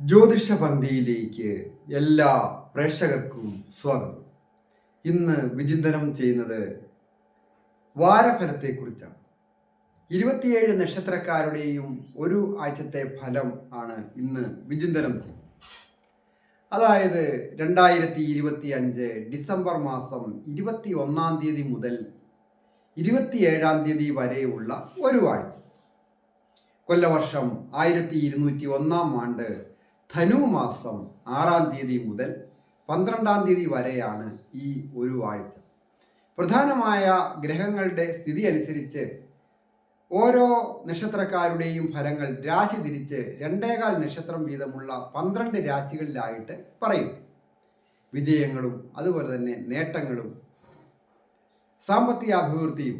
ജ്യോതിഷ പന്തിയിലേക്ക് എല്ലാ പ്രേക്ഷകർക്കും സ്വാഗതം. ഇന്ന് വിചിന്തനം ചെയ്യുന്നത് വാരഫലത്തെക്കുറിച്ചാണ്. ഇരുപത്തിയേഴ് നക്ഷത്രക്കാരുടെയും ഒരു ആഴ്ചത്തെ ഫലം ആണ് ഇന്ന് വിചിന്തനം ചെയ്യുന്നത്. അതായത് രണ്ടായിരത്തി ഇരുപത്തി അഞ്ച് ഡിസംബർ മാസം ഇരുപത്തി ഒന്നാം തീയതി മുതൽ ഇരുപത്തിയേഴാം തീയതി വരെയുള്ള ഒരു ആഴ്ച. കൊല്ലവർഷം ആയിരത്തി ഇരുന്നൂറ്റി ഒന്നാം ആണ്ട് ധനു മാസം ആറാം തീയതി മുതൽ പന്ത്രണ്ടാം തീയതി വരെയാണ് ഈ ഒരു ആഴ്ച. പ്രധാനമായ ഗ്രഹങ്ങളുടെ സ്ഥിതി അനുസരിച്ച് ഓരോ നക്ഷത്രക്കാരുടെയും ഫലങ്ങൾ രാശി തിരിച്ച് രണ്ടേകാൽ നക്ഷത്രം വീതമുള്ള പന്ത്രണ്ട് രാശികളിലായിട്ട് പറയും വിജയങ്ങളും അതുപോലെ തന്നെ നേട്ടങ്ങളും സാമ്പത്തിക അഭിവൃദ്ധിയും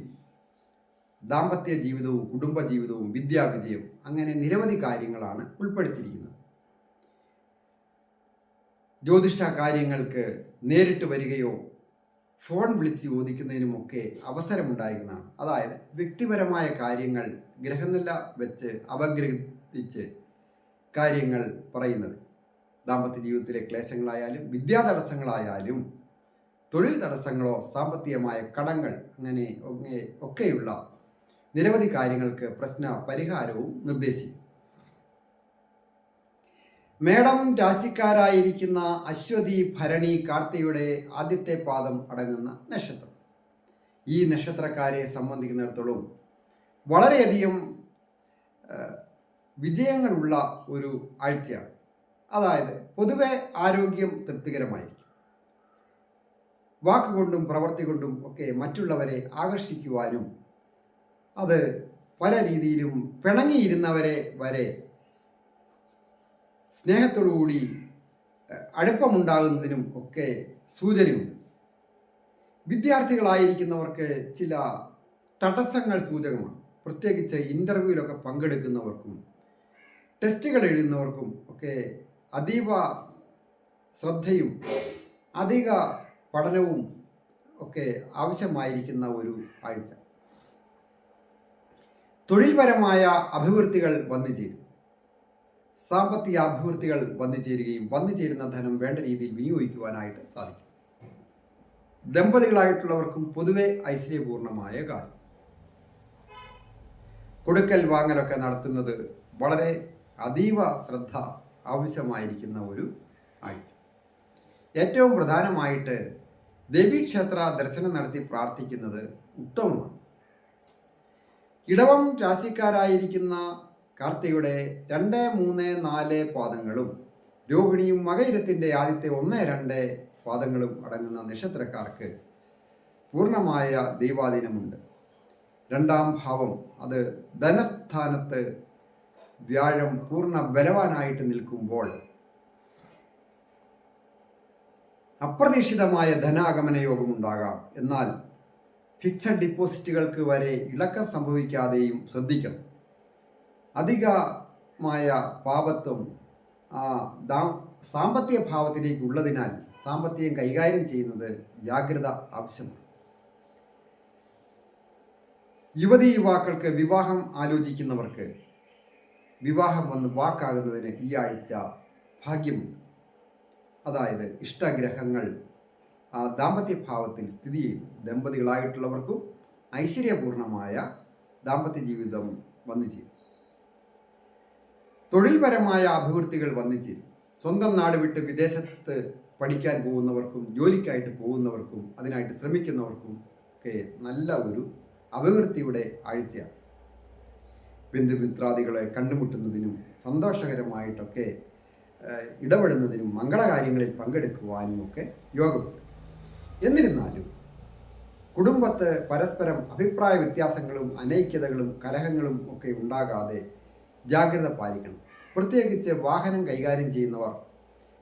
ദാമ്പത്യ ജീവിതവും കുടുംബ ജീവിതവും വിദ്യാവിജയം അങ്ങനെ നിരവധി കാര്യങ്ങളാണ് ഉൾപ്പെടുത്തിയിരിക്കുന്നത്. ജ്യോതിഷ കാര്യങ്ങൾക്ക് നേരിട്ട് വരികയോ ഫോൺ വിളിച്ച് ചോദിക്കുന്നതിനുമൊക്കെ അവസരമുണ്ടായിരുന്നതാണ്. അതായത് വ്യക്തിപരമായ കാര്യങ്ങൾ ഗ്രഹനില വെച്ച് അപഗ്രഹിച്ച് കാര്യങ്ങൾ പറയുന്നത്. ദാമ്പത്യ ജീവിതത്തിലെ ക്ലേശങ്ങളായാലും വിദ്യാ തടസ്സങ്ങളായാലും തൊഴിൽ തടസ്സങ്ങളോ സാമ്പത്തികമായ കടങ്ങൾ അങ്ങനെ ഒക്കെ- ഒക്കെയുള്ള നിരവധി കാര്യങ്ങൾക്ക് പ്രശ്ന പരിഹാരവും നിർദ്ദേശിക്കും. മേടം രാശിക്കാരായിരിക്കുന്ന അശ്വതി ഭരണി കാർത്തിയുടെ ആദ്യത്തെ പാദം അടങ്ങുന്ന നക്ഷത്രം. ഈ നക്ഷത്രക്കാരെ സംബന്ധിക്കുന്നിടത്തോളം വളരെയധികം വിജയങ്ങളുള്ള ഒരു ആഴ്ചയാണ്. അതായത് പൊതുവെ ആരോഗ്യം തൃപ്തികരമായിരിക്കും. വാക്കുകൊണ്ടും പ്രവൃത്തി കൊണ്ടും ഒക്കെ മറ്റുള്ളവരെ ആകർഷിക്കുവാനും അത് പല രീതിയിലും പിണങ്ങിയിരുന്നവരെ വരെ സ്നേഹത്തോടുകൂടി കൂടി അടുപ്പമുണ്ടാകുന്നതിനും ഒക്കെ സൂചനയുണ്ട്. വിദ്യാർത്ഥികളായിരിക്കുന്നവർക്ക് ചില തടസ്സങ്ങൾ സൂചകമാണ്. പ്രത്യേകിച്ച് ഇന്റർവ്യൂവിലൊക്കെ പങ്കെടുക്കുന്നവർക്കും ടെസ്റ്റുകൾ എഴുതുന്നവർക്കും ഒക്കെ അതീവ ശ്രദ്ധയും അധിക പഠനവും ഒക്കെ ആവശ്യമായിരിക്കുന്ന ഒരു ആഴ്ച തൊഴിൽപരമായ അഭിവൃദ്ധികൾ വന്നു ചേരും സാമ്പത്തിക അഭിവൃദ്ധികൾ വന്നു ചേരുകയും വന്നു ചേരുന്ന ധനം വേണ്ട രീതിയിൽ വിനിയോഗിക്കുവാനായിട്ട് സാധിക്കും. ദമ്പതികളായിട്ടുള്ളവർക്കും പൊതുവെ ഐശ്വര്യപൂർണമായ കാര്യം. കൊടുക്കൽ വാങ്ങലൊക്കെ നടത്തുന്നത് വളരെ അതീവ ശ്രദ്ധ ആവശ്യമായിരിക്കുന്ന ഒരു ആഴ്ച. ഏറ്റവും പ്രധാനമായിട്ട് ദേവീക്ഷേത്ര ദർശനം നടത്തി പ്രാർത്ഥിക്കുന്നത് ഉത്തമമാണ്. ഇടവം രാശിക്കാരായിരിക്കുന്ന കാർത്തികയുടെ രണ്ട് മൂന്ന് നാല് പാദങ്ങളും രോഹിണിയും മകയിരത്തിന്റെ ആദ്യത്തെ ഒന്ന് രണ്ട് പാദങ്ങളും അടങ്ങുന്ന നക്ഷത്രക്കാർക്ക് പൂർണമായ ദൈവാധീനമുണ്ട്. രണ്ടാം ഭാവം അത് ധനസ്ഥാനത്ത് വ്യാഴം പൂർണ ബലവാനായിട്ട് നിൽക്കുമ്പോൾ അപ്രതീക്ഷിതമായ ധനാഗമന യോഗമുണ്ടാകാം എന്നാൽ ഫിക്സഡ് ഡിപ്പോസിറ്റുകൾക്ക് വരെ ഇളക്കം സംഭവിക്കാതെയും ശ്രദ്ധിക്കണം. അധികമായ പാപത്വം സാമ്പത്തിക ഭാവത്തിലേക്ക് ഉള്ളതിനാൽ സാമ്പത്തികം കൈകാര്യം ചെയ്യുന്നത് ജാഗ്രത ആവശ്യമാണ്. യുവതി യുവാക്കൾക്ക് വിവാഹം ആലോചിക്കുന്നവർക്ക് വിവാഹം വന്ന് വാക്കാകുന്നതിന് ഈ ആഴ്ച ഭാഗ്യമുണ്ട്. അതായത് ഇഷ്ടഗ്രഹങ്ങൾ ദാമ്പത്യ ഭാവത്തിൽ സ്ഥിതി ചെയ്യുന്നു. ദമ്പതികളായിട്ടുള്ളവർക്കും ഐശ്വര്യപൂർണമായ ദാമ്പത്യ ജീവിതം വന്നു ചേരും. തൊഴിൽപരമായ അഭിവൃദ്ധികൾ വന്നു ചേരും സ്വന്തം നാട് വിട്ട് വിദേശത്ത് പഠിക്കാൻ പോകുന്നവർക്കും ജോലിക്കായിട്ട് പോകുന്നവർക്കും അതിനായിട്ട് ശ്രമിക്കുന്നവർക്കും ഒക്കെ നല്ല ഒരു അഭിവൃദ്ധിയുടെ ആഴ്ചയാണ്. ബന്ധുമിത്രാദികളെ കണ്ടുമുട്ടുന്നതിനും സന്തോഷകരമായിട്ടൊക്കെ ഇടപെടുന്നതിനും മംഗളകാര്യങ്ങളിൽ പങ്കെടുക്കുവാനും ഒക്കെ യോഗമുണ്ട്. എന്നിരുന്നാലും കുടുംബത്ത് പരസ്പരം അഭിപ്രായ വ്യത്യാസങ്ങളും അനൈക്യതകളും കലഹങ്ങളും ഒക്കെ ഉണ്ടാകാതെ ജാഗ്രത പാലിക്കണം. പ്രത്യേകിച്ച് വാഹനം കൈകാര്യം ചെയ്യുന്നവർ.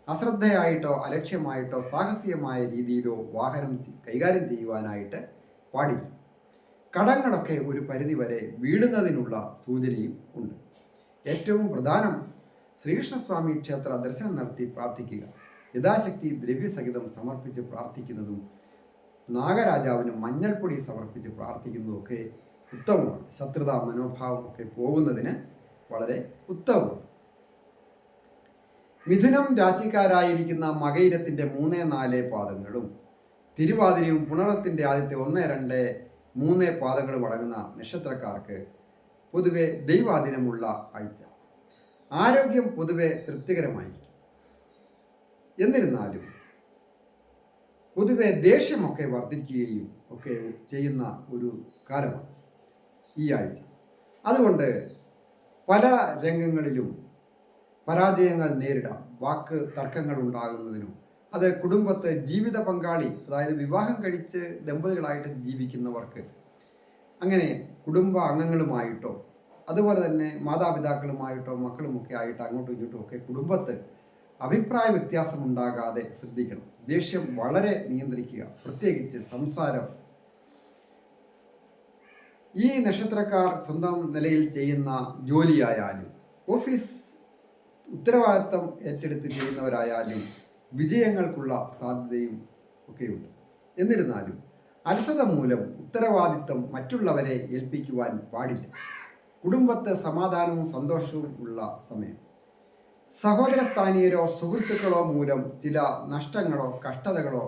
അശ്രദ്ധയായിട്ടോ അലക്ഷ്യമായിട്ടോ സാഹസികമായ രീതിയിലോ വാഹനം കൈകാര്യം ചെയ്യുവാനായിട്ട് പാടില്ല. കടങ്ങളൊക്കെ ഒരു പരിധിവരെ വീടുന്നതിനുള്ള സൂചനയും ഉണ്ട്. ഏറ്റവും പ്രധാനം ശ്രീകൃഷ്ണസ്വാമി ക്ഷേത്ര ദർശനം നടത്തി പ്രാർത്ഥിക്കുക. യഥാശക്തി ദ്രവ്യസഹിതം സമർപ്പിച്ച് പ്രാർത്ഥിക്കുന്നതും നാഗരാജാവിന് മഞ്ഞൾപ്പൊടി സമർപ്പിച്ച് പ്രാർത്ഥിക്കുന്നതുമൊക്കെ ഉത്തമമാണ്. ശത്രുതാ മനോഭാവമൊക്കെ പോകുന്നതിന് വളരെ ഉത്തമമാണ്. മിഥുനം രാശിക്കാരായിരിക്കുന്ന മകയിരത്തിന്റെ മൂന്ന് നാല് പാദങ്ങളും തിരുവാതിരയും പുണറത്തിന്റെ ആദ്യത്തെ ഒന്ന് രണ്ട് മൂന്ന് പാദങ്ങളും അടങ്ങുന്ന നക്ഷത്രക്കാർക്ക് പൊതുവെ ദൈവാദിനമുള്ള ആഴ്ച. ആരോഗ്യം പൊതുവെ തൃപ്തികരമായിരിക്കും. എന്നിരുന്നാലും പൊതുവെ ദേഷ്യമൊക്കെ വർദ്ധിക്കുകയും ഒക്കെ ചെയ്യുന്ന ഒരു കാലമാണ് ഈ ആഴ്ച. അതുകൊണ്ട് പല രംഗങ്ങളിലും പരാജയങ്ങൾ നേരിടാം വാക്ക് തർക്കങ്ങൾ ഉണ്ടാകുന്നതിനും. അത് കുടുംബത്തെ ജീവിത പങ്കാളി അതായത് വിവാഹം കഴിച്ച് ദമ്പതികളായിട്ട് ജീവിക്കുന്നവർക്ക്. അങ്ങനെ കുടുംബ അംഗങ്ങളുമായിട്ടോ അതുപോലെ തന്നെ മാതാപിതാക്കളുമായിട്ടോ മക്കളുമൊക്കെ ആയിട്ട് അങ്ങോട്ടും ഇങ്ങോട്ടും ഒക്കെ കുടുംബത്ത് അഭിപ്രായ വ്യത്യാസം ഉണ്ടാകാതെ ശ്രദ്ധിക്കണം. ദേഷ്യം വളരെ നിയന്ത്രിക്കുക. പ്രത്യേകിച്ച് സംസാരം ഈ നക്ഷത്രക്കാർ സ്വന്തം നിലയിൽ ചെയ്യുന്ന ജോലിയായാലും ഓഫീസ് ഉത്തരവാദിത്തം ഏറ്റെടുത്ത് ചെയ്യുന്നവരായാലും വിജയങ്ങൾക്കുള്ള സാധ്യതയും ഒക്കെയുണ്ട്. എന്നിരുന്നാലും അലസത മൂലം ഉത്തരവാദിത്തം മറ്റുള്ളവരെ ഏൽപ്പിക്കുവാൻ പാടില്ല. കുടുംബത്തെ സമാധാനവും സന്തോഷവും ഉള്ള സമയം. സഹോദര സ്ഥാനീയരോ സുഹൃത്തുക്കളോ മൂലം ചില നഷ്ടങ്ങളോ കഷ്ടതകളോ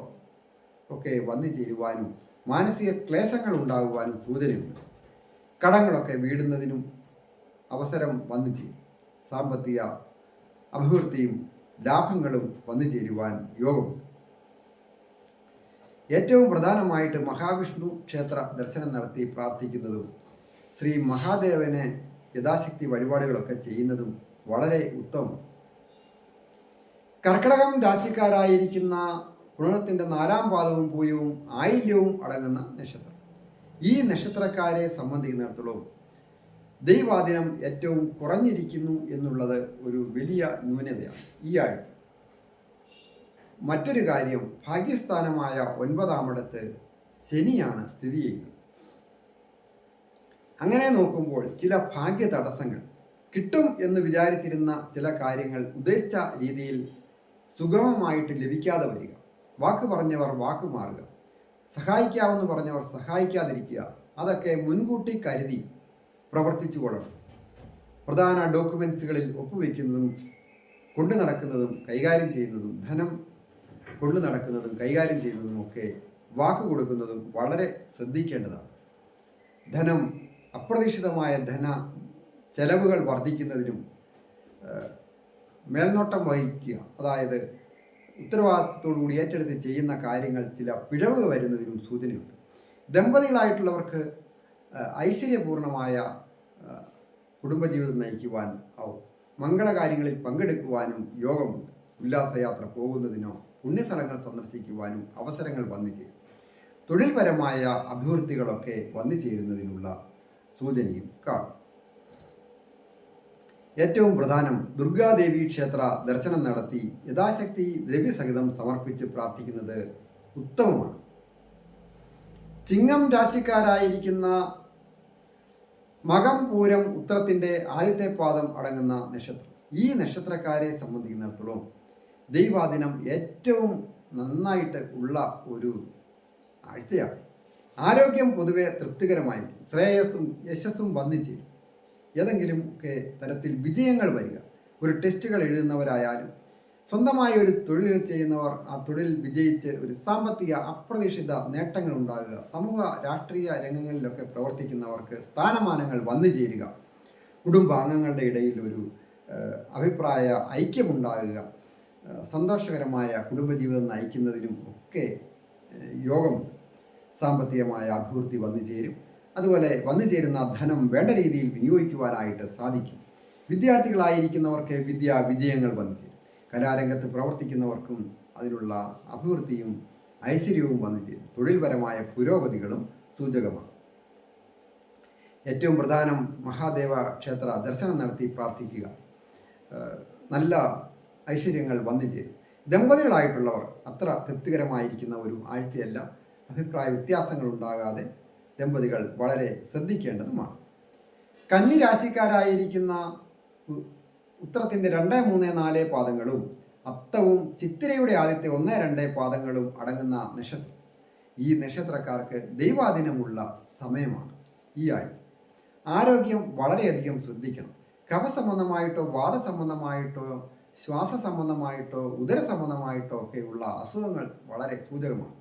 ഒക്കെ വന്നു ചേരുവാനും മാനസിക ക്ലേശങ്ങൾ ഉണ്ടാകുവാനും സൂചനയുണ്ട്. കടങ്ങളൊക്കെ വീടുന്നതിനും അവസരം വന്നു ചേരും. സാമ്പത്തിക അഭിവൃദ്ധിയും ലാഭങ്ങളും വന്നു ചേരുവാൻ യോഗമുണ്ട്. ഏറ്റവും പ്രധാനമായിട്ട് മഹാവിഷ്ണു ക്ഷേത്ര ദർശനം നടത്തി പ്രാർത്ഥിക്കുന്നതും ശ്രീ മഹാദേവനെ യഥാശക്തി വഴിപാടുകളൊക്കെ ചെയ്യുന്നതും വളരെ ഉത്തമം കർക്കിടകം രാശിക്കാരായിരിക്കുന്ന പുണർത്തിന്റെ നാലാം പാദവും പൂയവും ആയില്യവും അടങ്ങുന്ന നക്ഷത്രം. ഈ നക്ഷത്രക്കാരെ സംബന്ധിക്കുന്നിടത്തോളം ദൈവാധീനം ഏറ്റവും കുറഞ്ഞിരിക്കുന്നു എന്നുള്ളത് ഒരു വലിയ ന്യൂനതയാണ് ഈ ആഴ്ച. മറ്റൊരു കാര്യം ഭാഗ്യസ്ഥാനമായ ഒൻപതാമിടത്ത് ശനിയാണ് സ്ഥിതി ചെയ്യുന്നത്. അങ്ങനെ നോക്കുമ്പോൾ ചില ഭാഗ്യ തടസ്സങ്ങൾ കിട്ടും എന്ന് വിചാരിച്ചിരുന്ന ചില കാര്യങ്ങൾ ഉദ്ദേശിച്ച രീതിയിൽ സുഗമമായിട്ട് ലഭിക്കാതെ വരിക. വാക്ക് പറഞ്ഞവർ വാക്ക് മാറുക. സഹായിക്കാമെന്ന് പറഞ്ഞവർ സഹായിക്കാതിരിക്കുക. അതൊക്കെ മുൻകൂട്ടി കരുതി പ്രവർത്തിച്ചു കൊള്ളണം. പ്രധാന ഡോക്യുമെൻസുകളിൽ ഒപ്പുവെക്കുന്നതും കൊണ്ടു നടക്കുന്നതും കൈകാര്യം ചെയ്യുന്നതും ധനം കൊണ്ടു നടക്കുന്നതും കൈകാര്യം ചെയ്യുന്നതും ഒക്കെ വാക്ക് കൊടുക്കുന്നതും വളരെ ശ്രദ്ധിക്കേണ്ടതാണ്. ധനം അപ്രതീക്ഷിതമായ ധന ചെലവുകൾ വർദ്ധിക്കുന്നതിനും മേൽനോട്ടം വഹിക്കുക. അതായത് ഉത്തരവാദിത്തത്തോടുകൂടി ഏറ്റെടുത്ത് ചെയ്യുന്ന കാര്യങ്ങൾ ചില പിഴവ് വരുന്നതിനും സൂചനയുണ്ട്. ദമ്പതികളായിട്ടുള്ളവർക്ക് ഐശ്വര്യപൂർണമായ കുടുംബജീവിതം നയിക്കുവാൻ ആവും മംഗളകാര്യങ്ങളിൽ പങ്കെടുക്കുവാനും യോഗമുണ്ട്. ഉല്ലാസയാത്ര പോകുന്നതിനോ പുണ്യസ്ഥലങ്ങൾ സന്ദർശിക്കുവാനും അവസരങ്ങൾ വന്നു ചേരും. തൊഴിൽപരമായ അഭിവൃദ്ധികളൊക്കെ വന്നു ചേരുന്നതിനുള്ള സൂചനയും കാണും. ഏറ്റവും പ്രധാനം ദുർഗാദേവി ക്ഷേത്ര ദർശനം നടത്തി യഥാശക്തി ദ്രവ്യസഹിതം സമർപ്പിച്ച് പ്രാർത്ഥിക്കുന്നത് ഉത്തമമാണ്. ചിങ്ങം രാശിക്കാരായിരിക്കുന്ന മകം പൂരം ഉത്തരത്തിന്റെ ആദ്യത്തെ പാദം അടങ്ങുന്ന നക്ഷത്രം. ഈ നക്ഷത്രക്കാരെ സംബന്ധിക്കുന്നിടത്തോളം ദൈവാദിനം ഏറ്റവും നന്നായിട്ട് ഉള്ള ഒരു ആഴ്ചയാണ്. ആരോഗ്യം പൊതുവെ തൃപ്തികരമായിരിക്കും. ശ്രേയസ്സും യശസ്സും വന്നു ചേരും. ഏതെങ്കിലും ഒക്കെ തരത്തിൽ വിജയങ്ങൾ വരിക. ഒരു ടെസ്റ്റുകൾ എഴുതുന്നവരായാലും സ്വന്തമായി ഒരു തൊഴിൽ ചെയ്യുന്നവർ ആ തൊഴിൽ വിജയിച്ച് ഒരു സാമ്പത്തിക അപ്രതീക്ഷിത നേട്ടങ്ങൾ ഉണ്ടാകുക. സമൂഹ രാഷ്ട്രീയ രംഗങ്ങളിലൊക്കെ പ്രവർത്തിക്കുന്നവർക്ക് സ്ഥാനമാനങ്ങൾ വന്നു ചേരുക. കുടുംബാംഗങ്ങളുടെ ഇടയിൽ ഒരു അഭിപ്രായ ഐക്യമുണ്ടാകുക. സന്തോഷകരമായ കുടുംബജീവിതം നയിക്കുന്നതിനും ഒക്കെ യോഗം സാമ്പത്തികമായ അഭിവൃദ്ധി വന്നു ചേരും. അതുപോലെ വന്നു ചേരുന്ന ധനം വേണ്ട രീതിയിൽ വിനിയോഗിക്കുവാനായിട്ട് സാധിക്കും. വിദ്യാർത്ഥികളായിരിക്കുന്നവർക്ക് വിദ്യാ വിജയങ്ങൾ വന്നു ചേരും. കലാരംഗത്ത് പ്രവർത്തിക്കുന്നവർക്കും അതിനുള്ള അഭിവൃദ്ധിയും ഐശ്വര്യവും വന്നു ചേരും. തൊഴിൽപരമായ പുരോഗതികളും സൂചകമാണ്. ഏറ്റവും പ്രധാനം മഹാദേവ ക്ഷേത്ര ദർശനം നടത്തി പ്രാർത്ഥിക്കുക. നല്ല ഐശ്വര്യങ്ങൾ വന്നു ചേരും. ദമ്പതികളായിട്ടുള്ളവർ അത്ര തൃപ്തികരമായിരിക്കുന്ന ഒരു ആഴ്ചയല്ല. അഭിപ്രായ വ്യത്യാസങ്ങൾ ഉണ്ടാകാതെ ദമ്പതികൾ വളരെ ശ്രദ്ധിക്കേണ്ടതുമാണ്. കന്നി രാശിക്കാരായിരിക്കുന്ന ഉ- ഉത്രത്തിന്റെ രണ്ട് മൂന്ന് നാല് പാദങ്ങളും അത്തവും ചിത്തിരയുടെ ആദ്യത്തെ ഒന്ന് രണ്ട് പാദങ്ങളും അടങ്ങുന്ന നക്ഷത്രം. ഈ നക്ഷത്രക്കാർക്ക് ദൈവാദിനമുള്ള സമയമാണ് ഈ ആഴ്ച. ആരോഗ്യം വളരെയധികം ശ്രദ്ധിക്കണം. കഫസംബന്ധമായിട്ടോ വാദസംബന്ധമായിട്ടോ ശ്വാസ സംബന്ധമായിട്ടോ ഉദര സംബന്ധമായിട്ടോ ഒക്കെയുള്ള അസുഖങ്ങൾ വളരെ സൂചകമാണ്.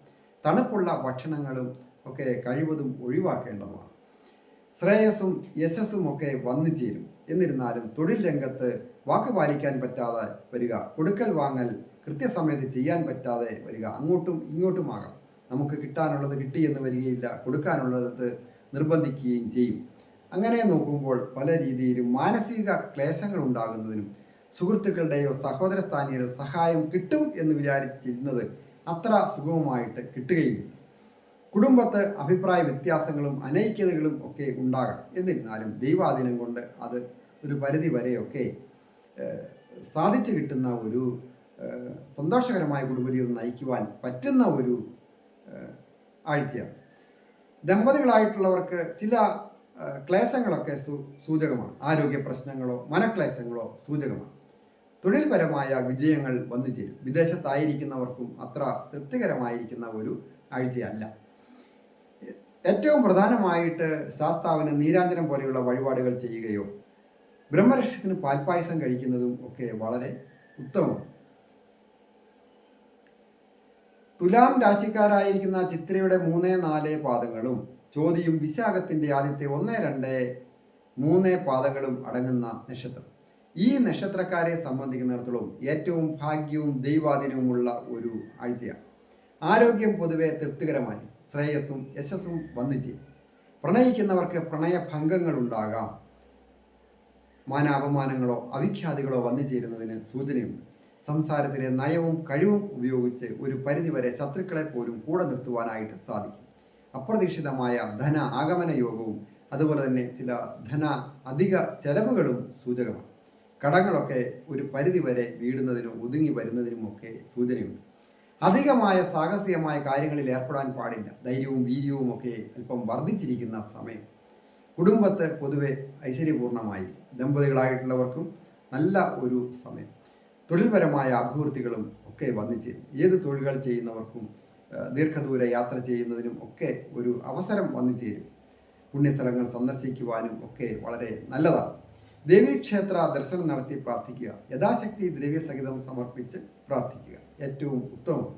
തണുപ്പുള്ള ഭക്ഷണങ്ങളും ഒക്കെ കഴിവതും ഒഴിവാക്കേണ്ടതാണ്. ശ്രേയസ്സും യശസ്സും ഒക്കെ വന്നു ചേരും. എന്നിരുന്നാലും തൊഴിൽ രംഗത്ത് വാക്ക് പാലിക്കാൻ പറ്റാതെ വരിക കൊടുക്കൽ വാങ്ങൽ കൃത്യസമയത്ത് ചെയ്യാൻ പറ്റാതെ വരിക അങ്ങോട്ടും ഇങ്ങോട്ടുമാകാം നമുക്ക് കിട്ടാനുള്ളത് കിട്ടിയെന്ന് വരികയില്ല കൊടുക്കാനുള്ളത് നിർബന്ധിക്കുകയും ചെയ്യും. അങ്ങനെ നോക്കുമ്പോൾ പല രീതിയിലും മാനസിക ക്ലേശങ്ങൾ ഉണ്ടാകുന്നതിനും സുഹൃത്തുക്കളുടെയോ സഹോദര സ്ഥാനിയുടെ സഹായം കിട്ടും എന്ന് വിചാരിച്ചിരുന്നത് അത്ര സുഗമമായിട്ട് കിട്ടുകയുമില്ല കുടുംബത്ത് അഭിപ്രായ വ്യത്യാസങ്ങളും അനൈക്യതകളും ഒക്കെ ഉണ്ടാകാം എന്നിരുന്നാലും ദൈവാധീനം കൊണ്ട് അത് ഒരു പരിധി വരെയൊക്കെ സാധിച്ചു കിട്ടുന്ന ഒരു സന്തോഷകരമായ കുടുംബജീവിതം നയിക്കുവാൻ പറ്റുന്ന ഒരു ആഴ്ചയാണ്. ദമ്പതികളായിട്ടുള്ളവർക്ക് ചില ക്ലേശങ്ങളൊക്കെ സൂചകമാണ്. ആരോഗ്യ പ്രശ്നങ്ങളോ മനക്ലേശങ്ങളോ സൂചകമാണ്. തൊഴിൽപരമായ വിജയങ്ങൾ വന്നു ചേരും. വിദേശത്തായിരിക്കുന്നവർക്കും അത്ര തൃപ്തികരമായിരിക്കുന്ന ഒരു ആഴ്ചയല്ല. ഏറ്റവും പ്രധാനമായിട്ട് ശാസ്താവിന് നീരാഞ്ജനം പോലെയുള്ള വഴിപാടുകൾ ചെയ്യുകയോ ബ്രഹ്മരക്ഷത്തിന് പാൽപ്പായസം കഴിക്കുന്നതും ഒക്കെ വളരെ ഉത്തമമാണ്. തുലാം രാശിക്കാരായിരിക്കുന്ന ചിത്രയുടെ മൂന്ന് നാല് പാദങ്ങളും ചോതിയും വിശാഖത്തിന്റെ ആദ്യത്തെ ഒന്ന് രണ്ട് മൂന്ന് പാദങ്ങളും അടങ്ങുന്ന നക്ഷത്രം. ഈ നക്ഷത്രക്കാരെ സംബന്ധിക്കുന്നിടത്തോളം ഏറ്റവും ഭാഗ്യവും ദൈവാധീനവുമുള്ള ഒരു ആഴ്ചയാണ്. ആരോഗ്യം പൊതുവെ തൃപ്തികരമായി. ശ്രേയസ്സും യശസ്സും വന്നു ചെയ്യും പ്രണയിക്കുന്നവർക്ക് പ്രണയഭംഗങ്ങൾ ഉണ്ടാകാം മാനാപമാനങ്ങളോ അവിഖ്യാതികളോ വന്നു ചേരുന്നതിന് സൂചനയുണ്ട്. സംസാരത്തിലെ നയവും കഴിവും ഉപയോഗിച്ച് ഒരു പരിധിവരെ ശത്രുക്കളെ പോലും കൂടെ നിർത്തുവാനായിട്ട് സാധിക്കും. അപ്രതീക്ഷിതമായ ധന ആഗമന യോഗവും അതുപോലെ തന്നെ ചില ധന അധിക ചെലവുകളും സൂചകമാണ്. കടങ്ങളൊക്കെ ഒരു പരിധിവരെ വീടുന്നതിനും ഒതുങ്ങി വരുന്നതിനുമൊക്കെ സൂചനയുണ്ട്. അധികമായ സാഹസികമായ കാര്യങ്ങളിൽ ഏർപ്പെടാൻ പാടില്ല. ധൈര്യവും വീര്യവും ഒക്കെ അല്പം വർദ്ധിച്ചിരിക്കുന്ന സമയം. കുടുംബത്ത് പൊതുവെ ഐശ്വര്യപൂർണമായി ദമ്പതികളായിട്ടുള്ളവർക്കും നല്ല ഒരു സമയം. തൊഴിൽപരമായ അഭിവൃദ്ധികളും ഒക്കെ വന്നു ചേരും ഏത് തൊഴിലുകൾ ചെയ്യുന്നവർക്കും ദീർഘദൂര യാത്ര ചെയ്യുന്നതിനും ഒക്കെ ഒരു അവസരം വന്നു ചേരും പുണ്യസ്ഥലങ്ങൾ സന്ദർശിക്കുവാനും ഒക്കെ വളരെ നല്ലതാണ്. ദേവീക്ഷേത്ര ദർശനം നടത്തി പ്രാർത്ഥിക്കുക. യഥാശക്തി ദ്രവ്യസഹിതം സമർപ്പിച്ച് പ്രാർത്ഥിക്കുക. ഏറ്റവും ഉത്തമം.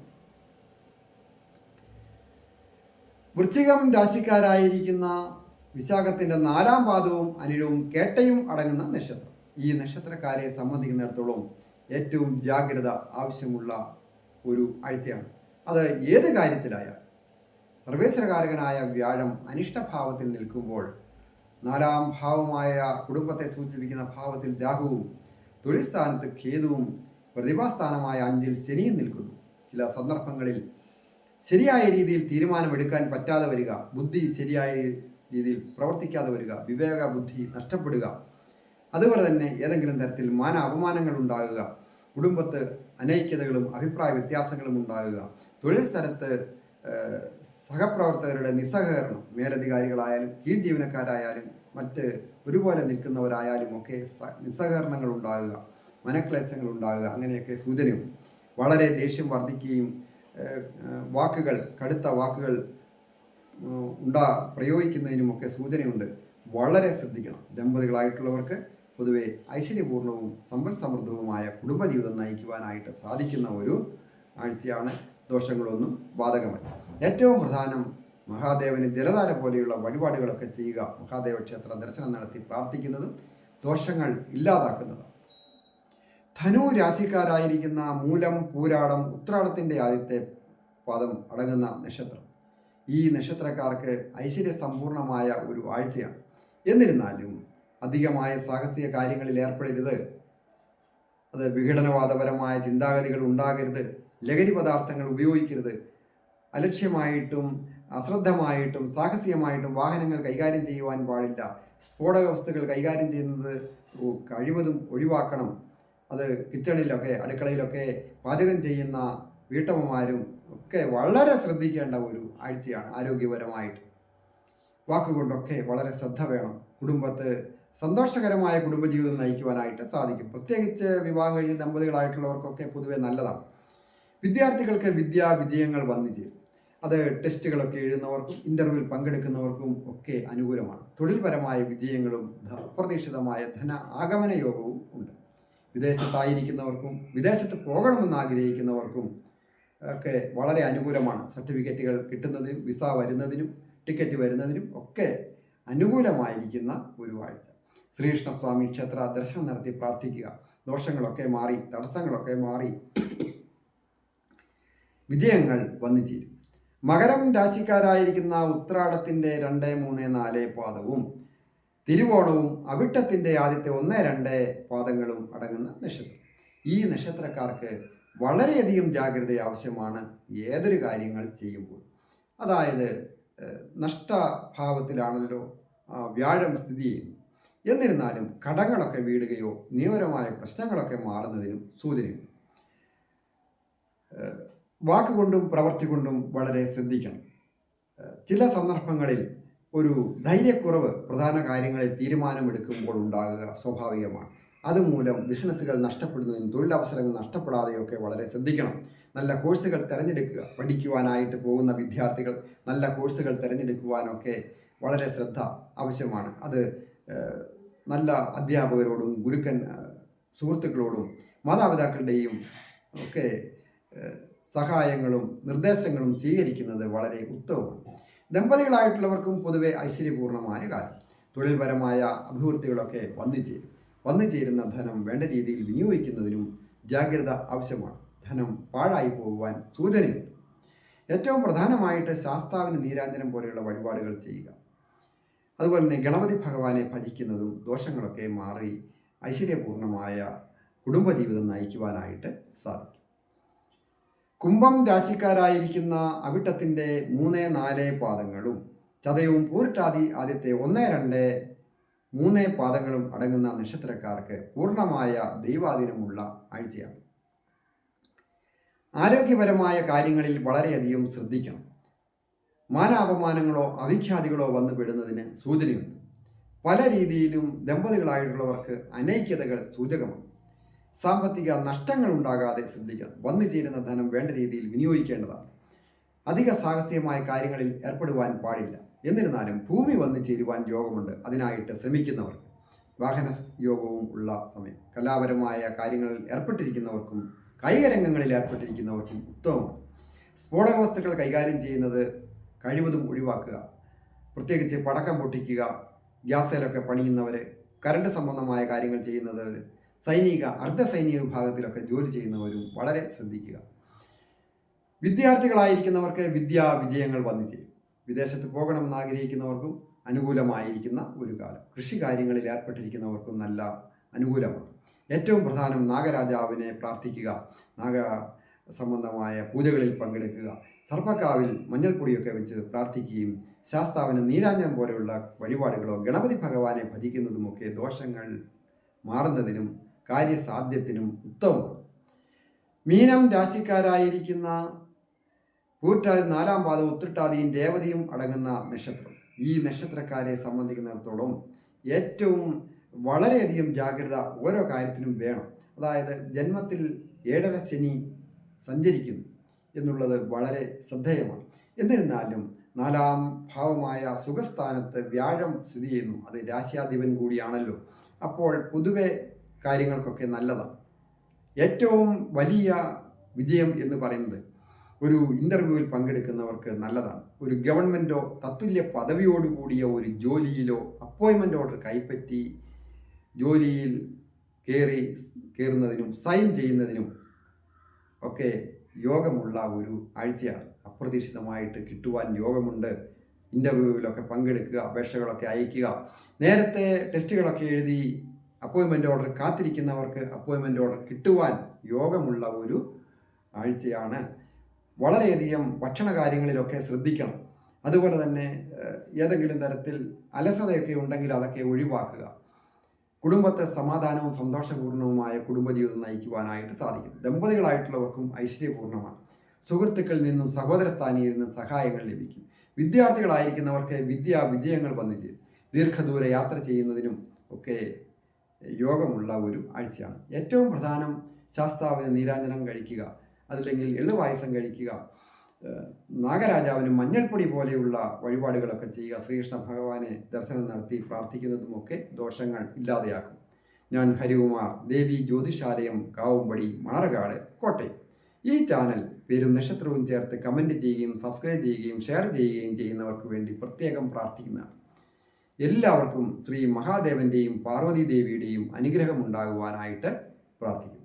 വൃശ്ചികം രാശിക്കാരായിരിക്കുന്ന വിശാഖത്തിന്റെ നാലാം പാദവും അനിലവും കേട്ടയും അടങ്ങുന്ന നക്ഷത്രം. ഈ നക്ഷത്രക്കാരെ സംബന്ധിക്കുന്നിടത്തോളം ഏറ്റവും ജാഗ്രത ആവശ്യമുള്ള ഒരു ആഴ്ചയാണ്. അത് ഏത് കാര്യത്തിലായാൽ സർവേശ്വരകാരകനായ വ്യാഴം അനിഷ്ടഭാവത്തിൽ നിൽക്കുമ്പോൾ നാലാം ഭാവമായ കുടുംബത്തെ സൂചിപ്പിക്കുന്ന ഭാവത്തിൽ രാഹുവും തൊഴിൽ സ്ഥാനത്ത് ഖേതുവും പ്രതിഭാസ്ഥാനമായ അഞ്ചിൽ ശനിയും നിൽക്കുന്നു. ചില സന്ദർഭങ്ങളിൽ ശരിയായ രീതിയിൽ തീരുമാനമെടുക്കാൻ പറ്റാതെ വരിക ബുദ്ധി ശരിയായ രീതിയിൽ പ്രവർത്തിക്കാതെ വരിക വിവേക ബുദ്ധി നഷ്ടപ്പെടുക അതുപോലെ തന്നെ ഏതെങ്കിലും തരത്തിൽ മാന അപമാനങ്ങൾ ഉണ്ടാകുക കുടുംബത്ത് അനൈക്യതകളും അഭിപ്രായ വ്യത്യാസങ്ങളും ഉണ്ടാകുക തൊഴിൽ സ്ഥലത്ത് സഹപ്രവർത്തകരുടെ നിസ്സഹകരണം മേലധികാരികളായാലും കീഴ് ജീവനക്കാരായാലും മറ്റ് ഒരുപോലെ നിൽക്കുന്നവരായാലും ഒക്കെ നിസ്സഹകരണങ്ങൾ ഉണ്ടാകുക. മനക്ലേശങ്ങൾ ഉണ്ടാകുക അങ്ങനെയൊക്കെ സൂചനയുണ്ട് വളരെ ദേഷ്യം വർദ്ധിക്കുകയും വാക്കുകൾ കടുത്ത വാക്കുകൾ ഉണ്ടാ പ്രയോഗിക്കുന്നതിനുമൊക്കെ സൂചനയുണ്ട്. വളരെ ശ്രദ്ധിക്കണം. ദമ്പതികളായിട്ടുള്ളവർക്ക് പൊതുവെ ഐശ്വര്യപൂർണവും സമ്പൽ സമൃദ്ധവുമായ കുടുംബജീവിതം നയിക്കുവാനായിട്ട് സാധിക്കുന്ന ഒരു ആഴ്ചയാണ് ദോഷങ്ങളൊന്നും ബാധകമല്ല. ഏറ്റവും പ്രധാനം മഹാദേവന് ജലധാര പോലെയുള്ള വഴിപാടുകളൊക്കെ ചെയ്യുക മഹാദേവ ക്ഷേത്ര ദർശനം നടത്തി പ്രാർത്ഥിക്കുന്നതും ദോഷങ്ങൾ ഇല്ലാതാക്കുന്നതാണ് ധനു രാശിക്കാരായിരിക്കുന്ന മൂലം പൂരാടം ഉത്രാടത്തിന്റെ ആദ്യത്തെ പദം അടങ്ങുന്ന നക്ഷത്രം. ഈ നക്ഷത്രക്കാർക്ക് ഐശ്വര്യ സമ്പൂർണമായ ഒരു ആഴ്ചയാണ്. എന്നിരുന്നാലും അധികമായ സാഹസിക കാര്യങ്ങളിൽ ഏർപ്പെടരുത്. അത് വിഘടനവാദപരമായ ചിന്താഗതികൾ ഉണ്ടാകരുത്. ലഹരി പദാർത്ഥങ്ങൾ ഉപയോഗിക്കരുത്. അലക്ഷ്യമായിട്ടും അശ്രദ്ധമായിട്ടും സാഹസികമായിട്ടും വാഹനങ്ങൾ കൈകാര്യം ചെയ്യുവാൻ പാടില്ല. സ്ഫോടക വസ്തുക്കൾ കൈകാര്യം ചെയ്യുന്നത് കഴിവതും ഒഴിവാക്കണം. അത് കിച്ചണിലൊക്കെ അടുക്കളയിലൊക്കെ പാചകം ചെയ്യുന്ന വീട്ടമ്മമാരും ഒക്കെ വളരെ ശ്രദ്ധിക്കേണ്ട ഒരു ആഴ്ചയാണ് ആരോഗ്യപരമായിട്ട്. വാക്കുകൊണ്ടൊക്കെ വളരെ ശ്രദ്ധ വേണം. കുടുംബത്ത് സന്തോഷകരമായ കുടുംബജീവിതം നയിക്കുവാനായിട്ട് സാധിക്കും. പ്രത്യേകിച്ച് വിവാഹം കഴിഞ്ഞ ദമ്പതികളായിട്ടുള്ളവർക്കൊക്കെ പൊതുവെ നല്ലതാണ്. വിദ്യാർത്ഥികൾക്ക് വിദ്യാ വിജയങ്ങൾ വന്നു ചേരും. അത് ടെസ്റ്റുകളൊക്കെ എഴുതുന്നവർക്കും ഇന്റർവ്യൂവിൽ പങ്കെടുക്കുന്നവർക്കും ഒക്കെ അനുകൂലമാണ്. തൊഴിൽപരമായ വിജയങ്ങളും അപ്രതീക്ഷിതമായ ധന ആഗമന ഉണ്ട് വിദേശത്തായിരിക്കുന്നവർക്കും വിദേശത്ത് പോകണമെന്ന് ആഗ്രഹിക്കുന്നവർക്കും ഒക്കെ വളരെ അനുകൂലമാണ്. സർട്ടിഫിക്കറ്റുകൾ കിട്ടുന്നതിനും വിസ വരുന്നതിനും ടിക്കറ്റ് വരുന്നതിനും ഒക്കെ അനുകൂലമായിരിക്കുന്ന ഒരു ആഴ്ച ശ്രീകൃഷ്ണസ്വാമി ക്ഷേത്ര ദർശനം നടത്തി പ്രാർത്ഥിക്കുക. ദോഷങ്ങളൊക്കെ മാറി തടസ്സങ്ങളൊക്കെ മാറി വിജയങ്ങൾ വന്നു ചേരും. മകരം രാശിക്കാരായിരിക്കുന്ന ഉത്രാടത്തിന്റെ രണ്ട് മൂന്ന് നാല് പാദവും തിരുവോണവും അവിട്ടത്തിന്റെ ആദ്യത്തെ ഒന്ന് രണ്ട് പാദങ്ങളും അടങ്ങുന്ന നക്ഷത്രം. ഈ നക്ഷത്രക്കാർക്ക് വളരെയധികം ജാഗ്രത ആവശ്യമാണ് ഏതൊരു കാര്യങ്ങൾ ചെയ്യുമ്പോൾ. അതായത് നഷ്ടഭാവത്തിലാണല്ലോ വ്യാഴം സ്ഥിതി ചെയ്യുന്നു എന്നിരുന്നാലും കടങ്ങളൊക്കെ വീടുകയോ നിയമപരമായ പ്രശ്നങ്ങളൊക്കെ മാറുന്നതിനും സൂചനയുണ്ട്. വാക്കുകൊണ്ടും പ്രവർത്തി കൊണ്ടും വളരെ ശ്രദ്ധിക്കണം. ചില സന്ദർഭങ്ങളിൽ ഒരു ധൈര്യക്കുറവ് പ്രധാന കാര്യങ്ങളിൽ തീരുമാനമെടുക്കുമ്പോൾ ഉണ്ടാകുക സ്വാഭാവികമാണ്. അതുമൂലം ബിസിനസ്സുകൾ നഷ്ടപ്പെടുന്നതിനും തൊഴിലവസരങ്ങൾ നഷ്ടപ്പെടാതെയൊക്കെ വളരെ ശ്രദ്ധിക്കണം. നല്ല കോഴ്സുകൾ തിരഞ്ഞെടുക്കുക പഠിക്കുവാനായിട്ട് പോകുന്ന വിദ്യാർത്ഥികൾ നല്ല കോഴ്സുകൾ തിരഞ്ഞെടുക്കുവാനൊക്കെ വളരെ ശ്രദ്ധ ആവശ്യമാണ്. അത് നല്ല അധ്യാപകരോടും ഗുരുക്കൻ സുഹൃത്തുക്കളോടും മാതാപിതാക്കളുടെയും ഒക്കെ സഹായങ്ങളും നിർദ്ദേശങ്ങളും സ്വീകരിക്കുന്നത് വളരെ ഉത്തമമാണ്. ദമ്പതികളായിട്ടുള്ളവർക്കും പൊതുവെ ഐശ്വര്യപൂർണമായ കാലം തൊഴിൽപരമായ അഭിവൃദ്ധികളൊക്കെ വന്നു ചേരും വന്നു ചേരുന്ന ധനം വേണ്ട രീതിയിൽ വിനിയോഗിക്കുന്നതിനും ജാഗ്രത ആവശ്യമാണ്. ധനം പാഴായി പോകുവാൻ സൂചനയുണ്ട്. ഏറ്റവും പ്രധാനമായിട്ട് ശാസ്താവിന് നീരാഞ്ജനം പോലെയുള്ള വഴിപാടുകൾ ചെയ്യുക. അതുപോലെ തന്നെ ഗണപതി ഭഗവാനെ ഭജിക്കുന്നതും ദോഷങ്ങളൊക്കെ മാറി ഐശ്വര്യപൂർണമായ കുടുംബജീവിതം നയിക്കുവാനായിട്ട് സാധിക്കും. കുംഭം രാശിക്കാരായിരിക്കുന്ന അവിട്ടത്തിന്റെ മൂന്ന് നാല് പാദങ്ങളും ചതയവും പൂരിട്ടാതി ആദ്യത്തെ ഒന്ന് രണ്ട് മൂന്ന് പാദങ്ങളും അടങ്ങുന്ന നക്ഷത്രക്കാർക്ക് പൂർണമായ ദൈവാധീനമുള്ള ആഴ്ചയാണ്. ആരോഗ്യപരമായ കാര്യങ്ങളിൽ വളരെയധികം ശ്രദ്ധിക്കണം. മാനാപമാനങ്ങളോ അവിഖ്യാതികളോ വന്നു പെടുന്നതിന് സൂചനയുണ്ട്. പല രീതിയിലും ദമ്പതികളായിട്ടുള്ളവർക്ക് അനൈക്യതകൾ സൂചകമാണ്. സാമ്പത്തിക നഷ്ടങ്ങൾ ഉണ്ടാകാതെ ശ്രദ്ധിക്കണം. വന്നു ചേരുന്ന ധനം വേണ്ട രീതിയിൽ വിനിയോഗിക്കേണ്ടതാണ്. അധിക സാഹസികമായ കാര്യങ്ങളിൽ ഏർപ്പെടുവാൻ പാടില്ല. എന്നിരുന്നാലും ഭൂമി വന്നു ചേരുവാൻ യോഗമുണ്ട്. അതിനായിട്ട് ശ്രമിക്കുന്നവർക്ക് വാഹന യോഗവും ഉള്ള സമയം കലാപരമായ കാര്യങ്ങളിൽ ഏർപ്പെട്ടിരിക്കുന്നവർക്കും കായിക രംഗങ്ങളിൽ ഏർപ്പെട്ടിരിക്കുന്നവർക്കും ഉത്തമമാണ്. സ്ഫോടക വസ്തുക്കൾ കൈകാര്യം ചെയ്യുന്നത് കഴിവതും ഒഴിവാക്കുക പ്രത്യേകിച്ച് പടക്കം പൊട്ടിക്കുക ഗ്യാസേലൊക്കെ പണിയുന്നവർ കരണ്ട് സംബന്ധമായ കാര്യങ്ങൾ ചെയ്യുന്നവർ സൈനിക അർദ്ധ സൈനിക വിഭാഗത്തിലൊക്കെ ജോലി ചെയ്യുന്നവരും വളരെ ശ്രദ്ധിക്കുക. വിദ്യാർത്ഥികളായിരിക്കുന്നവർക്ക് വിദ്യാ വിജയങ്ങൾ വന്നു ചേരും. വിദേശത്ത് പോകണമെന്ന് ആഗ്രഹിക്കുന്നവർക്കും അനുകൂലമായിരിക്കുന്ന ഒരു കാലം. കൃഷി കാര്യങ്ങളിൽ ഏർപ്പെട്ടിരിക്കുന്നവർക്കും നല്ല അനുകൂലമാണ്. ഏറ്റവും പ്രധാനം നാഗരാജാവിനെ പ്രാർത്ഥിക്കുക നാഗ സംബന്ധമായ പൂജകളിൽ പങ്കെടുക്കുക സർപ്പക്കാവിൽ മഞ്ഞൾപ്പൊടിയൊക്കെ വെച്ച് പ്രാർത്ഥിക്കുകയും ശാസ്താവിന് നീരാഞ്ജനം പോലെയുള്ള വഴിപാടുകളോ ഗണപതി ഭഗവാനെ ഭജിക്കുന്നതുമൊക്കെ ദോഷങ്ങൾ മാറുന്നതിനും കാര്യസാധ്യത്തിനും ഉത്തമമാണ് മീനം രാശിക്കാരായിരിക്കുന്ന കൂറ്റാതി നാലാം പാദം ഉത്രട്ടാതിയും രേവതിയും അടങ്ങുന്ന നക്ഷത്രം. ഈ നക്ഷത്രക്കാരെ സംബന്ധിക്കുന്നിടത്തോളം ഏറ്റവും വളരെയധികം ജാഗ്രത ഓരോ കാര്യത്തിനും വേണം. അതായത് ജന്മത്തിൽ ഏഴര ശനി സഞ്ചരിക്കുന്നു എന്നുള്ളത് വളരെ ശ്രദ്ധേയമാണ്. എന്നിരുന്നാലും നാലാം ഭാവമായ സുഖസ്ഥാനത്ത് വ്യാഴം സ്ഥിതി ചെയ്യുന്നു. അത് രാശ്യാധിപൻ കൂടിയാണല്ലോ. അപ്പോൾ പൊതുവെ കാര്യങ്ങൾക്കൊക്കെ നല്ലതാണ്. ഏറ്റവും വലിയ വിജയം എന്ന് പറയുന്നത് ഒരു ഇന്റർവ്യൂവിൽ പങ്കെടുക്കുന്നവർക്ക് നല്ലതാണ്. ഒരു ഗവൺമെന്റോ തത്തുല്യ പദവിയോട് കൂടിയ ഒരു ജോലിയിലോ അപ്പോയിൻമെന്റ് ഓർഡർ കൈപ്പറ്റി ജോലിയിൽ കയറി കയറുന്നതിനും സൈൻ ചെയ്യുന്നതിനും ഒക്കെ യോഗമുള്ള ഒരു ആഴ്ചയാണ്. അപ്രതീക്ഷിതമായിട്ട് കിട്ടുവാൻ യോഗമുണ്ട്. ഇന്റർവ്യൂവിലൊക്കെ പങ്കെടുക്കുക അപേക്ഷകളൊക്കെ അയക്കുക നേരത്തെ ടെസ്റ്റുകളൊക്കെ എഴുതി അപ്പോയിൻമെന്റ് ഓർഡർ കാത്തിരിക്കുന്നവർക്ക് അപ്പോയിൻമെന്റ് ഓർഡർ കിട്ടുവാൻ യോഗമുള്ള ഒരു ആഴ്ചയാണ്. വളരെയധികം ഭക്ഷണ കാര്യങ്ങളിലൊക്കെ ശ്രദ്ധിക്കണം. അതുപോലെ തന്നെ ഏതെങ്കിലും തരത്തിൽ അലസതയൊക്കെ ഉണ്ടെങ്കിൽ അതൊക്കെ ഒഴിവാക്കുക. കുടുംബത്തെ സമാധാനവും സന്തോഷപൂർണവുമായ കുടുംബജീവിതം നയിക്കുവാനായിട്ട് സാധിക്കും. ദമ്പതികളായിട്ടുള്ളവർക്കും ഐശ്വര്യപൂർണമാണ് സുഹൃത്തുക്കളിൽ നിന്നും സഹോദര സ്ഥാനിയിൽ നിന്നും സഹായങ്ങൾ ലഭിക്കും. വിദ്യാർത്ഥികളായിരിക്കുന്നവർക്ക് വിദ്യാ വിജയങ്ങൾ വന്നു ദീർഘദൂര യാത്ര ചെയ്യുന്നതിനും ഒക്കെ യോഗമുള്ള ഒരു ആഴ്ചയാണ്. ഏറ്റവും പ്രധാനം ശാസ്താവിന് നീരാഞ്ജനം കഴിക്കുക അതല്ലെങ്കിൽ എള്ളുപായസം കഴിക്കുക നാഗരാജാവിന് മഞ്ഞൾപ്പൊടി പോലെയുള്ള വഴിപാടുകളൊക്കെ ചെയ്യുക ശ്രീകൃഷ്ണ ഭഗവാനെ ദർശനം നടത്തി പ്രാർത്ഥിക്കുന്നതുമൊക്കെ ദോഷങ്ങൾ ഇല്ലാതെയാക്കും. ഞാൻ ഹരികുമാർ ദേവി ജ്യോതിഷാലയം കാവുംപടി മണർകാട് കോട്ടയം. ഈ ചാനൽ പേരും നക്ഷത്രവും ചേർത്ത് കമന്റ് ചെയ്യുകയും സബ്സ്ക്രൈബ് ചെയ്യുകയും ഷെയർ ചെയ്യുകയും ചെയ്യുന്നവർക്ക് വേണ്ടി പ്രത്യേകം പ്രാർത്ഥിക്കുന്നതാണ്. എല്ലാവർക്കും ശ്രീ മഹാദേവന്റെയും പാർവതി ദേവിയുടെയും അനുഗ്രഹം ഉണ്ടാകുവാനായിട്ട് പ്രാർത്ഥിക്കുന്നു.